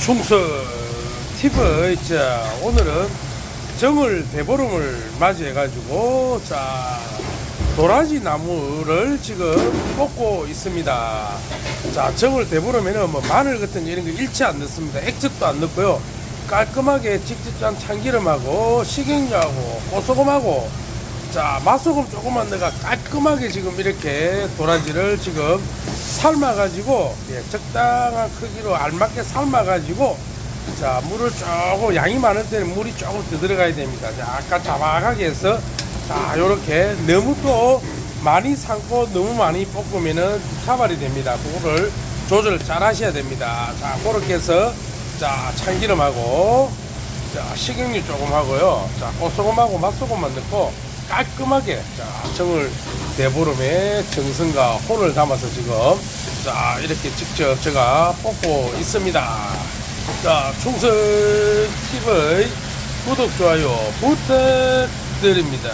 충성 TV 자 오늘은 정을 대보름을 맞이해 가지고 자 도라지 나무를 지금 뽑고 있습니다. 자 정을 대보름에는 뭐 마늘 같은 이런 거 일치 안 넣습니다. 액젓도 안 넣고요. 깔끔하게 직접 짠 참기름하고 식용유하고 고소금하고 자 맛소금 조금만 넣어가 깔끔하게 지금 이렇게 도라지를 지금 삶아 가지고 예, 적당한 크기로 알맞게 삶아 가지고 자 물을 조금 양이 많을 때는 물이 조금 더 들어가야 됩니다. 자 아까 자박하게 해서 자 요렇게 너무 또 많이 삶고 너무 많이 볶으면은 사발이 됩니다. 그거를 조절 잘 하셔야 됩니다. 자 그렇게 해서 자 참기름하고 자 식용유 조금 하고요. 자 고소금하고 맛소금만 넣고 깔끔하게 자 정을 대보름에 정성과 혼을 담아서 지금 자 이렇게 직접 제가 뽑고 있습니다. 자 충성 TV 구독 좋아요 부탁드립니다